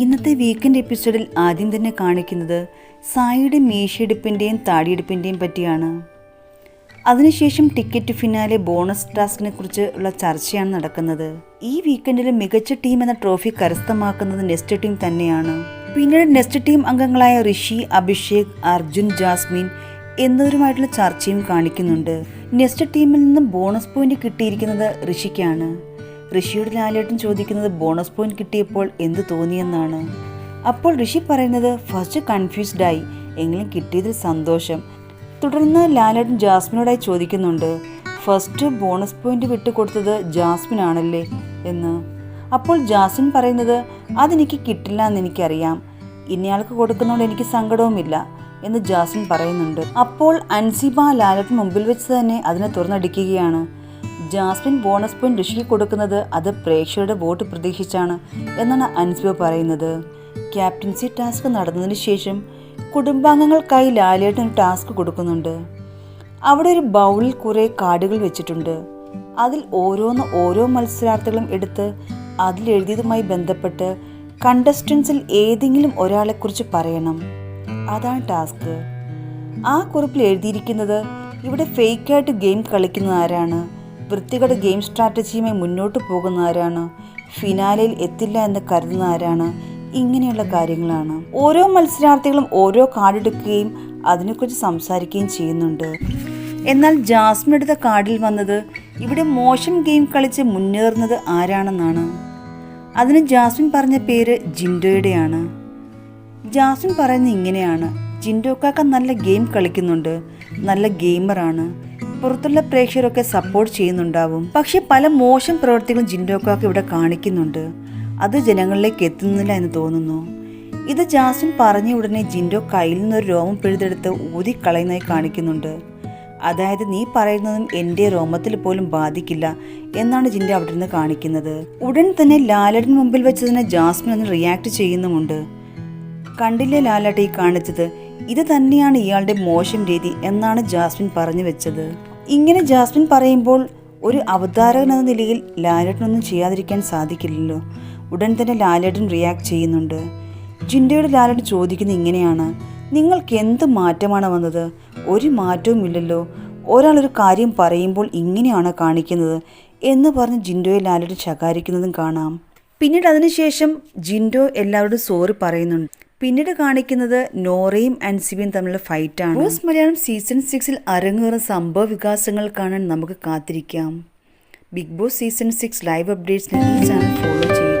ഇന്നത്തെ വീക്കെൻഡ് എപ്പിസോഡിൽ ആദ്യം തന്നെ കാണിക്കുന്നത് സായിയുടെ മീശയെടുപ്പിന്റെയും താടിയെടുപ്പിന്റെയും പറ്റിയാണ്. അതിനുശേഷം ടിക്കറ്റ് ഫിനാലെ ബോണസ് ടാസ്കിനെ കുറിച്ച് ഉള്ള ചർച്ചയാണ് നടക്കുന്നത്. ഈ വീക്കെൻഡിൽ മികച്ച ടീം എന്ന ട്രോഫി കരസ്ഥമാക്കുന്നത് നെസ്റ്റ് ടീം തന്നെയാണ്. പിന്നീട് നെസ്റ്റ് ടീം അംഗങ്ങളായ ഋഷി അഭിഷേക് അർജുൻ ജാസ്മിൻ എന്നിവരുമായിട്ടുള്ള ചർച്ചയും കാണിക്കുന്നുണ്ട്. നെസ്റ്റ് ടീമിൽ നിന്ന് ബോണസ് പോയിന്റ് കിട്ടിയിരിക്കുന്നത് ഋഷിക്കാണ്. ഋഷിയുടെ ലാലേട്ടൻ ചോദിക്കുന്നത് ബോണസ് പോയിന്റ് കിട്ടിയപ്പോൾ എന്ത് തോന്നിയെന്നാണ്? അപ്പോൾ ഋഷി പറയുന്നത് ഫസ്റ്റ് കൺഫ്യൂസ്ഡ് ആയി. എങ്കിലും കിട്ടിയതിൽ സന്തോഷം. തുടർന്ന് ലാലേട്ടൻ ജാസ്മിനോടായി ചോദിക്കുന്നുണ്ട് ഫസ്റ്റ് ബോണസ് പോയിന്റ് വിട്ടു കൊടുത്തത് ജാസ്മിൻ ആണല്ലേ? എന്ന്. അപ്പോൾ ജാസ്മിൻ പറയുന്നത് അതെനിക്ക് കിട്ടില്ല എന്ന് എനിക്കറിയാം. ഇന്നയാൾക്ക് കൊടുക്കുന്നതുകൊണ്ട് എനിക്ക് സങ്കടവുമില്ല. എന്ന് ജാസ്മിൻ പറയുന്നുണ്ട്. അപ്പോൾ അൻസിബ ലാലേട്ടൻ മുമ്പിൽ വെച്ച് തന്നെ അതിനെ തുറന്നടിക്കുകയാണ്. ജാസ്മിൻ ബോണസ് പോയിന്റ് ഋഷിക്ക് കൊടുക്കുന്നത് അത് പ്രേക്ഷകരുടെ വോട്ട് പ്രതീക്ഷിച്ചാണ് എന്നാണ് അൻസിബ പറയുന്നത്. ക്യാപ്റ്റൻസി ടാസ്ക് നടന്നതിന് ശേഷം കുടുംബാംഗങ്ങൾക്കായി ലാലേട്ടൻ ടാസ്ക് കൊടുക്കുന്നുണ്ട്. അവിടെ ഒരു ബൗളിൽ കുറേ കാർഡുകൾ വെച്ചിട്ടുണ്ട്. അതിൽ ഓരോന്ന് ഓരോ മത്സരാർത്ഥികളും എടുത്ത് അതിലെഴുതിയതുമായി ബന്ധപ്പെട്ട് കണ്ടസ്റ്റൻസിൽ ഏതെങ്കിലും ഒരാളെക്കുറിച്ച് പറയണം. അതാണ് ടാസ്ക്. ആ കുറിപ്പിൽ എഴുതിയിരിക്കുന്നത് ഇവിടെ ഫേക്കായിട്ട് ഗെയിം കളിക്കുന്ന ആരാണ്? വൃത്തികെട്ട ഗെയിം സ്ട്രാറ്റജിയുമായി മുന്നോട്ട് പോകുന്ന ആരാണ്? ഫിനാലയിൽ എത്തില്ല എന്ന് കരുതുന്ന ആരാണ്? ഇങ്ങനെയുള്ള കാര്യങ്ങളാണ്. ഓരോ മത്സരാർത്ഥികളും ഓരോ കാർഡ് എടുക്കുകയും അതിനെക്കുറിച്ച് സംസാരിക്കുകയും ചെയ്യുന്നുണ്ട്. എന്നാൽ ജാസ്മിൻ എടുത്ത കാർഡിൽ വന്നത് ഇവിടെ മോശം ഗെയിം കളിച്ച് മുന്നേറുന്നത് ആരാണെന്നാണ്? അതിന് ജാസ്മിൻ പറഞ്ഞ പേര് ജിൻഡോയുടെയാണ്. ജാസ്മിൻ പറയുന്നത് ഇങ്ങനെയാണ്. ജിൻഡോക്കാക്ക നല്ല ഗെയിം കളിക്കുന്നുണ്ട്. നല്ല ഗെയിമറാണ്. പുറത്തുള്ള പ്രേക്ഷകരൊക്കെ സപ്പോർട്ട് ചെയ്യുന്നുണ്ടാവും. പക്ഷെ പല മോശം പ്രവർത്തികളും ജിൻഡോക്കാക്ക് ഇവിടെ കാണിക്കുന്നുണ്ട്. അത് ജനങ്ങളിലേക്ക് എത്തുന്നില്ല എന്ന് തോന്നുന്നു. ഇത് ജാസ്മിൻ പറഞ്ഞ ഉടനെ ജിൻഡോ കയ്യിൽ നിന്നൊരു രോമം പിഴുതെടുത്ത് ഊതിക്കളയുന്നതായി കാണിക്കുന്നുണ്ട്. അതായത് നീ പറയുന്നതും എന്റെ രോമത്തിൽ പോലും ബാധിക്കില്ല എന്നാണ് ജിൻഡോ അവിടെ നിന്ന് കാണിക്കുന്നത്. ഉടൻ തന്നെ ലാലടിന് മുമ്പിൽ വെച്ച് തന്നെ ജാസ്മിൻ ഒന്ന് റിയാക്ട് ചെയ്യുന്നുമുണ്ട്. കണ്ടില്ലേ ലാലാട്ട ഈ കാണിച്ചത്? ഇത് തന്നെയാണ് ഇയാളുടെ മോശം രീതി എന്നാണ് ജാസ്മിൻ പറഞ്ഞു വെച്ചത്. ഇങ്ങനെ ജാസ്മിൻ പറയുമ്പോൾ ഒരു അവതാരകൻ എന്ന നിലയിൽ ലാലേട്ടനൊന്നും ചെയ്യാതിരിക്കാൻ സാധിക്കില്ലല്ലോ. ഉടൻ തന്നെ ലാലേട്ടൻ റിയാക്ട് ചെയ്യുന്നുണ്ട്. ജിൻഡയുടെ ലാലേട്ടൻ ചോദിക്കുന്ന ഇങ്ങനെയാണ്. നിങ്ങൾക്ക് എന്ത് മാറ്റമാണ് വന്നത്? ഒരു മാറ്റവും ഇല്ലല്ലോ. ഒരാൾ ഒരു കാര്യം പറയുമ്പോൾ ഇങ്ങനെയാണ് കാണിക്കുന്നത് എന്ന് പറഞ്ഞ് ജിൻഡോയെ ലാലേട്ടൻ ശകാരിക്കുന്നതും കാണാം. പിന്നീട് അതിനുശേഷം ജിൻഡോ എല്ലാവരോടും സോറി പറയുന്നുണ്ട്. പിന്നീട് കാണിക്കുന്നത് നോറയും അൻസിബിയും തമ്മിലുള്ള ഫൈറ്റാണ് റോസ് മലയാളം സീസൺ സിക്സിൽ അരങ്ങേറുന്ന സംഭവ വികാസങ്ങൾ കാണാൻ നമുക്ക് കാത്തിരിക്കാം. Bigg Boss season six live updates channel follow ചെയ്യുക